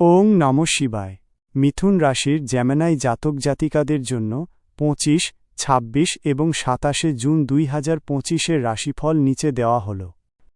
ওং নম শিবায়। মিথুন রাশির জ্যামেনাই জাতক জাতিকাদের জন্য পঁচিশ, ছাব্বিশ এবং সাতাশে জুন দুই হাজার পঁচিশের রাশিফল নিচে দেওয়া হল।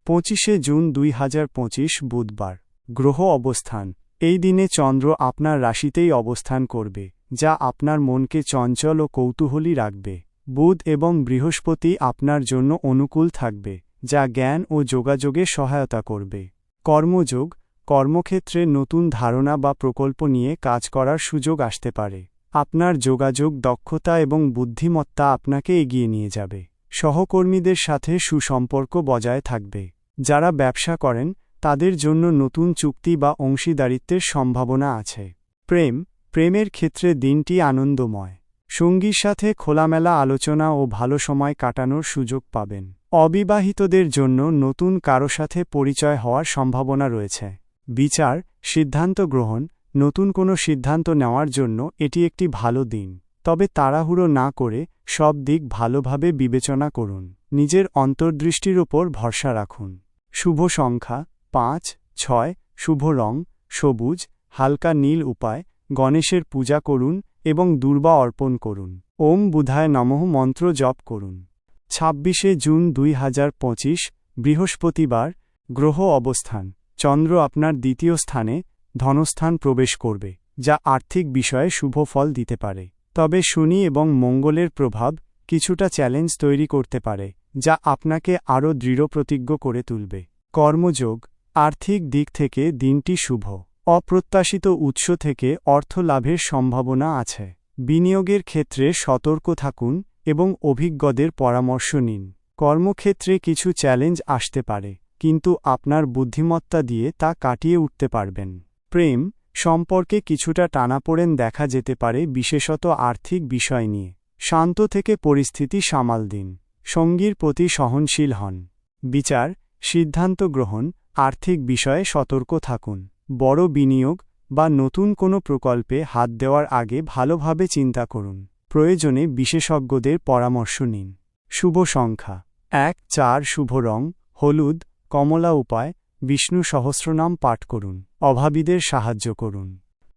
পঁচিশে জুন দুই হাজার পঁচিশ বুধবার। গ্রহ অবস্থান। এই দিনে চন্দ্র আপনার রাশিতেই অবস্থান করবে, যা আপনার মনকে চঞ্চল ও কৌতূহলী রাখবে। বুধ এবং বৃহস্পতি আপনার জন্য অনুকূল থাকবে, যা জ্ঞান ও যোগাযোগে সহায়তা করবে। কর্মযোগ। কর্মক্ষেত্রে নতুন ধারণা বা প্রকল্প নিয়ে কাজ করার সুযোগ আসতে পারে। আপনার যোগাযোগ, দক্ষতা এবং বুদ্ধিমত্তা আপনাকে এগিয়ে নিয়ে যাবে। সহকর্মীদের সাথে সুসম্পর্ক বজায় থাকবে। যারা ব্যবসা করেন, তাদের জন্য নতুন চুক্তি বা অংশীদারিত্বের সম্ভাবনা আছে। প্রেম, প্রেমের ক্ষেত্রে দিনটি আনন্দময়। সঙ্গীর সাথে খোলামেলা আলোচনা ও ভালো সময় কাটানোর সুযোগ পাবেন। অবিবাহিতদের জন্য নতুন কারও সাথে পরিচয় হওয়ার সম্ভাবনা রয়েছে। বিচার, সিদ্ধান্ত গ্রহণ, নতুন কোনো সিদ্ধান্ত নেওয়ার জন্য এটি একটি ভালো দিন। তবে তাড়াহুড়ো না করে সব দিক ভালোভাবে বিবেচনা করুন। নিজের অন্তর্দৃষ্টির ওপর ভরসা রাখুন। শুভ সংখ্যা, পাঁচ, ছয়, শুভ রং, সবুজ, হালকা নীল উপায়, গণেশের পূজা করুন এবং দুর্বা অর্পণ করুন। ওম বুধায় নমঃ মন্ত্র জপ করুন। ছাব্বিশে জুন দুই হাজার পঁচিশ, বৃহস্পতিবার, গ্রহ অবস্থান। চন্দ্র আপনার দ্বিতীয় স্থানে ধনস্থান প্রবেশ করবে, যা আর্থিক বিষয়ে শুভ ফল দিতে পারে। তবে শনি এবং মঙ্গলের প্রভাব কিছুটা চ্যালেঞ্জ তৈরি করতে পারে, যা আপনাকে আরও দৃঢ়প্রতিজ্ঞ করে তুলবে। কর্মযোগ, আর্থিক দিক থেকে দিনটি শুভ। অপ্রত্যাশিত উৎস থেকে অর্থ লাভের সম্ভাবনা আছে। বিনিয়োগের ক্ষেত্রে সতর্ক থাকুন এবং অভিজ্ঞদের পরামর্শ নিন। কর্মক্ষেত্রে কিছু চ্যালেঞ্জ আসতে পারে। কিন্তু আপনার বুদ্ধিমত্তা দিয়ে তা কাটিয়ে উঠতে পারবেন। প্রেম সম্পর্কে কিছুটা টানাপোড়েন দেখা যেতে পারে, বিশেষত আর্থিক বিষয় নিয়ে। শান্ত থেকে পরিস্থিতি সামাল দিন। সঙ্গীর প্রতি সহনশীল হন। বিচার, সিদ্ধান্ত গ্রহণ, আর্থিক বিষয়ে সতর্ক থাকুন। বড় বিনিয়োগ বা নতুন কোনো প্রকল্পে হাত দেওয়ার আগে ভালোভাবে চিন্তা করুন। প্রয়োজনে বিশেষজ্ঞদের পরামর্শ নিন। শুভ সংখ্যা। এক, চার, শুভ রং, হলুদ কমলা উপায়, বিষ্ণু সহস্রনাম পাঠ করুন, অভাবীদের সাহায্য করুন।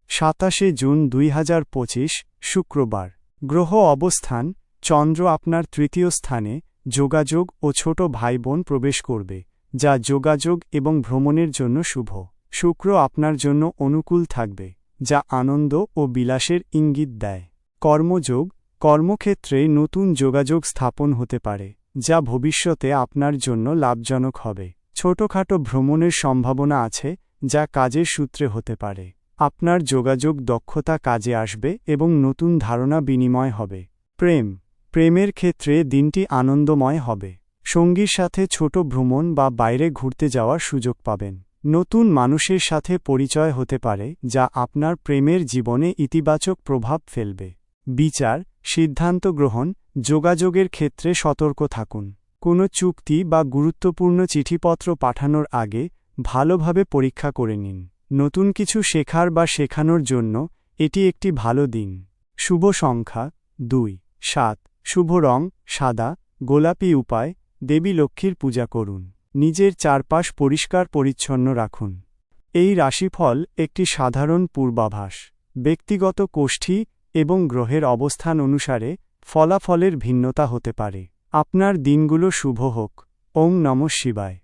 সাতাশে জুন দুই হাজার পঁচিশ, শুক্রবার। গ্রহ অবস্থান, চন্দ্র আপনার তৃতীয় স্থানে, যোগাযোগ ও ছোট ভাই বোন প্রবেশ করবে, যা যোগাযোগ এবং ভ্রমণের জন্য শুভ। শুক্র আপনার জন্য অনুকূল থাকবে, যা আনন্দ ও বিলাসের ইঙ্গিত দেয়। কর্মযোগ, কর্মক্ষেত্রে নতুন যোগাযোগ স্থাপন হতে পারে, যা ভবিষ্যতে আপনার জন্য লাভজনক হবে। ছোটখাটো ভ্রমণের সম্ভাবনা আছে, যা কাজের সূত্রে হতে পারে। আপনার যোগাযোগ দক্ষতা কাজে আসবে এবং নতুন ধারণা বিনিময় হবে। প্রেম। প্রেমের ক্ষেত্রে দিনটি আনন্দময় হবে। সঙ্গীর সাথে ছোট ভ্রমণ বা বাইরে ঘুরতে যাওয়ার সুযোগ পাবেন। নতুন মানুষের সাথে পরিচয় হতে পারে, যা আপনার প্রেমের জীবনে ইতিবাচক প্রভাব ফেলবে। বিচার, সিদ্ধান্ত গ্রহণ, যোগাযোগের ক্ষেত্রে সতর্ক থাকুন। কোনো চুক্তি বা গুরুত্বপূর্ণ চিঠিপত্র পাঠানোর আগে ভালোভাবে পরীক্ষা করে নিন। নতুন কিছু শেখার বা শেখানোর জন্য এটি একটি ভালো দিন। শুভ সংখ্যা, দুই। সাত। শুভ রং, সাদা। গোলাপি উপায়, দেবী লক্ষ্মীর পূজা করুন। নিজের চারপাশ পরিষ্কার পরিচ্ছন্ন রাখুন। এই রাশিফল একটি সাধারণ পূর্বাভাস। ব্যক্তিগত কোষ্ঠী এবং গ্রহের অবস্থান অনুসারে ফলাফলের ভিন্নতা হতে পারে। আপনার দিনগুলো শুভ হোক। ওং নম শিবায়।